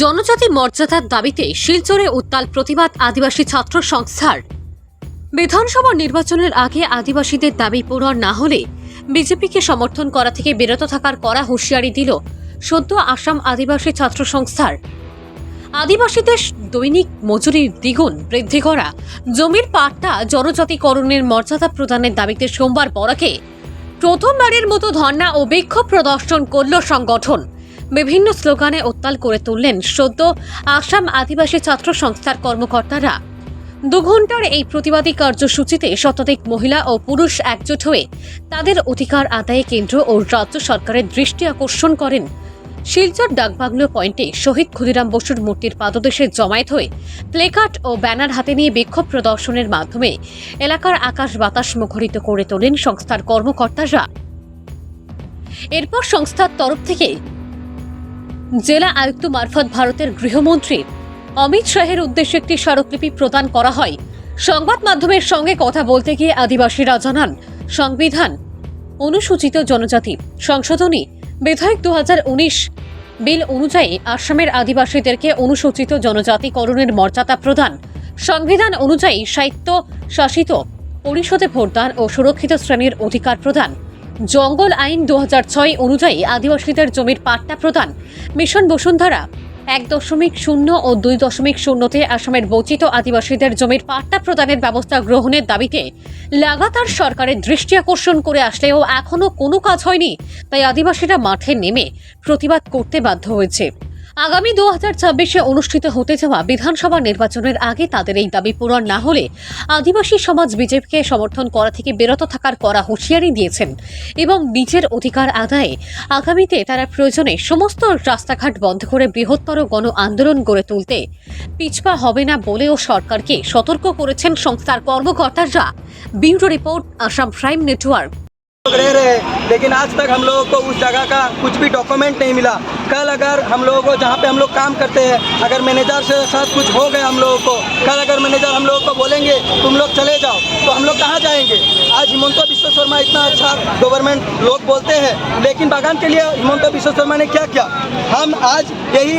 জনজাতি মর্যাদার দাবিতে শিলচরে উত্তাল প্রতিবাদ আদিবাসী ছাত্র সংস্থার। বিধানসভা নির্বাচনের আগে আদিবাসীদের দাবি পূরণ না হলে বিজেপিকে সমর্থন করা থেকে বিরত থাকার কড়া হুঁশিয়ারি দিল সদ্য আসাম আদিবাসী ছাত্র সংস্থার। আদিবাসীদের দৈনিক মজুরির দ্বিগুণ বৃদ্ধি করা, জমির পাট্টা জনজাতিকরণের মর্যাদা প্রদানের দাবিতে সোমবার বরাকে প্রথমবারের মতো ধর্ণা ও বিক্ষোভ প্রদর্শন করল সংগঠন। বিভিন্ন স্লোগানে উত্তাল করে তুললেন সদ্য আসাম আদিবাসী ছাত্র সংস্থার কর্মকর্তারা। দু ঘণ্টার এই প্রতিবাদী কার্যসূচিতে শতাধিক মহিলা ও পুরুষ একজোট হয়ে তাদের অধিকার আদায়ে কেন্দ্র ও রাজ্য সরকারের দৃষ্টি আকর্ষণ করেন। শিলচর ডাকবাংলো পয়েন্টে শহীদ ক্ষুদিরাম বসুর মূর্তির পাদদেশে জমায়েত হয়ে প্লেকার্ড ও ব্যানার হাতে নিয়ে বিক্ষোভ প্রদর্শনের মাধ্যমে এলাকার আকাশ বাতাস মুখরিত করে তোলেন সংস্থার কর্মকর্তারা। এরপর সংস্থার তরফ থেকে জেলা আয়ুক্ত মারফত ভারতের গৃহমন্ত্রী অমিত শাহের উদ্দেশ্যে একটি স্মারকলিপি প্রদান করা হয়। সংবাদ মাধ্যমের সঙ্গে কথা বলতে গিয়ে আদিবাসীরা জানান, সংবিধান অনুসূচিত জনজাতি, সংশোধনী, বিধায়ক দু হাজার উনিশ বিল অনুযায়ী আসামের আদিবাসীদেরকে অনুসূচিত জনজাতিকরণের মর্যাদা প্রদান। সংবিধান অনুযায়ী সাহিত্য, শাসিত পরিষদে ভোটদান ও সুরক্ষিত শ্রেণির অধিকার প্রদান। জঙ্গল আইন দু ছয় অনুযায়ী আদিবাসীদের জমির পাট্টা প্রদান। মিশন বসুন্ধরা এক দশমিক শূন্য ও দুই দশমিক শূন্যতে আসামের বঞ্চিত আদিবাসীদের জমির পাট্টা প্রদানের ব্যবস্থা গ্রহণের দাবিতে লাগাতার সরকারের দৃষ্টি আকর্ষণ করে আসলেও এখনও কোনো কাজ হয়নি, তাই আদিবাসীরা মাঠে নেমে প্রতিবাদ করতে বাধ্য হয়েছে। আগামী দু হাজার ছাব্বিশে অনুষ্ঠিত হতে যাওয়া বিধানসভা নির্বাচনের আগে তাদের এই দাবি পূরণ না হলে আদিবাসী সমাজ বিজেপিকে সমর্থন করা থেকে বিরত থাকার করা হুঁশিয়ারি দিয়েছেন এবং নিজের অধিকার আদায়ে আগামীতে তারা প্রয়োজনে সমস্ত রাস্তাঘাট বন্ধ করে বৃহত্তর গণ আন্দোলন গড়ে তুলতে পিছপা হবে না বলেও সরকারকে সতর্ক করেছেন সংস্থার কর্মকর্তারা। Bureau report, Assam prime network. रह रहे हैं। लेकिन आज तक हम लोगों को उस जगह का कुछ भी डॉक्यूमेंट नहीं मिला। कल अगर हम लोगों को जहाँ पे हम लोग काम करते हैं, अगर मैनेजर से साथ कुछ हो गया हम लोगों को, कल अगर मैनेजर हम लोगों को बोलेंगे, तुम लोग चले जाओ तो हम लोग कहाँ जाएँगे? आज हिमंत विश्व शर्मा इतना अच्छा गवर्नमेंट लोग बोलते हैं, लेकिन बागान के लिए हिमंत विश्व शर्मा ने क्या किया? हम आज यही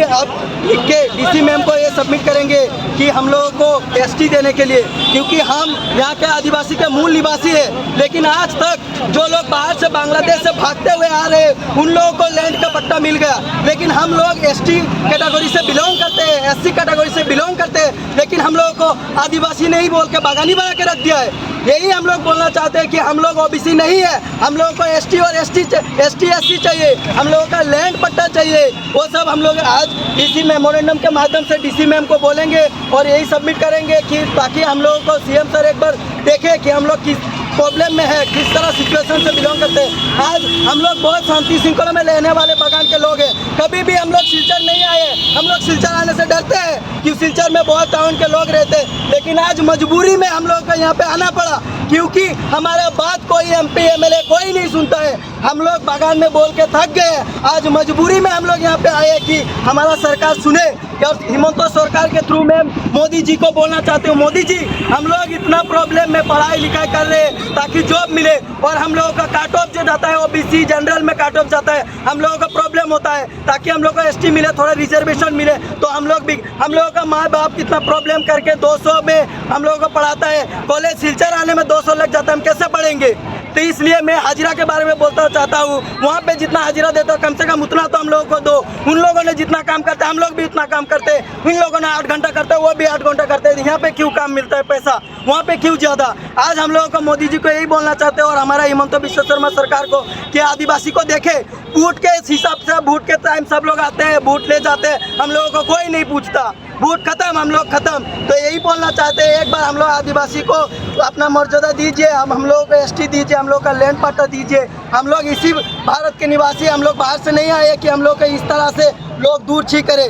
लिख के डीसी मैम को ये सबमिट करेंगे कि हम लोगों को एसटी देने के लिए, क्योंकि हम यहाँ के आदिवासी के मूल निवासी है। लेकिन आज तक जो लोग बाहर से बांग्लादेश से भागते हुए आ रहे उन लोगों को लैंड का पट्टा मिल गया। लेकिन हम लोग एसटी कैटेगरी से बिलोंग करते हैं एससी कैटेगरी से बिलोंग करते हैं। लेकिन हम लोगों को आदिवासी नहीं बोल के बागानी बना के रख दिया है। यही हम लोग बोलना चाहते हैं कि हम लोग ओबीसी नहीं है। हम लोगों को एसटी और एस एसटी एसटी एससी चाहिए। हम लोगों का लैंड पट्टा चाहिए। वो सब हम लोग आज डीसी मेमोरेंडम के माध्यम से डीसी मैम को बोलेंगे और यही सबमिट करेंगे कि ताकि हम लोगों को सीएम सर एक बार देखें कि हम लोग किस प्रॉब्लम में है, किस तरह सिचुएशन से बिलोंग करते हैं। आज हम लोग बहुत शांति श्रृंखला में रहने वाले बगान के लोग हैं। कभी भी हम लोग सिलचर नहीं आए, हम लोग सिलचर आने से डरते हैं कि सिलचर में बहुत टाउन के लोग रहते हैं। लेकिन आज मजबूरी में हम लोग को यहाँ पे आना पड़ा, क्योंकि हमारा बात कोई एम पी कोई नहीं सुनता है। हम लोग बागान में बोल के थक गए। आज मजबूरी में हम लोग यहाँ पे आए कि हमारा सरकार सुने और हिमंत सरकार के थ्रू में मोदी जी को बोलना चाहते हूँ। मोदी जी, हम लोग इतना प्रॉब्लम में पढ़ाई लिखाई कर रहे हैं ताकि जॉब मिले और हम लोगों का काट ऑफ़ जो जाता है ओबीसी जनरल में काट ऑफ़ जाता है। हम लोगों का प्रॉब्लम होता है ताकि हम लोग को एसटी मिले, थोड़ा रिजर्वेशन मिले। तो हम लोग भी, हम लोगों का माँ बाप कितना प्रॉब्लम करके 200 में हम लोगों को पढ़ाता है। कॉलेज सिलचर आने में 200 लग जाता है। हम कैसे पढ़ेंगे? तो इसलिए मैं हाजिरा के बारे में बोलता चाहता हूँ। वहाँ पे जितना हाजिरा देते हो, कम से कम उतना तो हम लोगों को दो। उन लोगों ने जितना काम करते, हम लोग भी उतना काम करते। उन लोगों ने आठ घंटा करते, वो भी आठ घंटा करते। यहाँ पे क्यों काम मिलता है पैसा? वहाँ पे क्यों ज़्यादा? आज हम लोगों को मोदी जी को यही बोलना चाहते हैं और हमारा हिमंत विश्व शर्मा सरकार को कि आदिवासी को देखे। बूट के हिसाब से बूट के टाइम सब लोग आते हैं बूट ले जाते हैं। हम लोगों को कोई नहीं पूछता। बूट खत्म, हम लोग खत्म। तो यही बोलना चाहते हैं, एक बार हम लोग आदिवासी को अपना मर्यादा दीजिए हम हम लोगों को एसटी दीजिए हम लोग का लैंड पट्टा दीजिए हम लोग इसी भारत के निवासी हम लोग बाहर से नहीं आए कि हम लोग को इस तरह से लोग दूर छी करे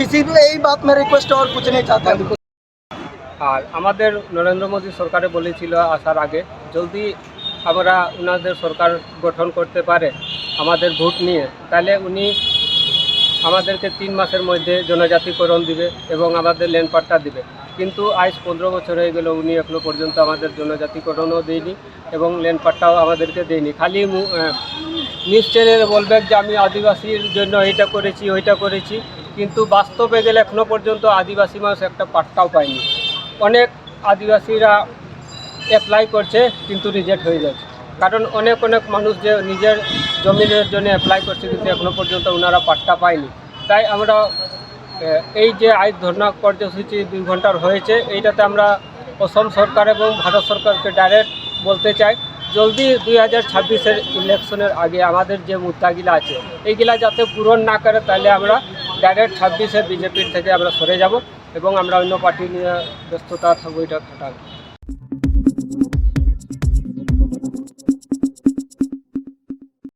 इसी यही बात में रिक्वेस्ट और कुछ नहीं चाहता আর আমাদের নরেন্দ্র মোদী সরকারে বলেছিল আসার আগে যদি আমরা ওনাদের সরকার গঠন করতে পারে আমাদের ভোট নিয়ে তাহলে উনি আমাদেরকে তিন মাসের মধ্যে জনজাতিকরণ দিবে এবং আমাদের ল্যান্ড পাট্টা দিবে কিন্তু আজ পনেরো বছর হয়ে গেল উনি এখনও পর্যন্ত আমাদের জনজাতিকরণও দেয়নি এবং ল্যান্ড পাট্টাও আমাদেরকে দেয়নি। খালি নিউজ চ্যানেলে বলবে যে আমি আদিবাসীর জন্য এইটা করেছি, ওইটা করেছি, কিন্তু বাস্তবে গেলে এখনও পর্যন্ত আদিবাসী মানুষ একটা পাট্টাও পায়নি। অনেক আদিবাসীরা অ্যাপ্লাই করছে, কিন্তু রিজেক্ট হয়ে যাচ্ছে। কারণ অনেক অনেক মানুষ যে নিজের জমিনের জন্য অ্যাপ্লাই করছে, কিন্তু এখনও পর্যন্ত ওনারা পাট্টা পায়নি। তাই আমরা এই যে আজ ধর্ণা কার্যসূচি দুই ঘণ্টার হয়েছে, এইটাতে আমরা অসম সরকার এবং ভারত সরকারকে ডাইরেক্ট বলতে চাই, জলদি দুই হাজার ছাব্বিশের ইলেকশনের আগে আমাদের যে মুদ্দাগুলো আছে, এইগুলা যাতে পূরণ না করে, তাহলে আমরা ডাইরেক্ট ছাব্বিশে বিজেপির থেকে আমরা সরে যাব এবং আমরা অন্য পার্টি নিয়ে ব্যস্ততা থাকব, এটা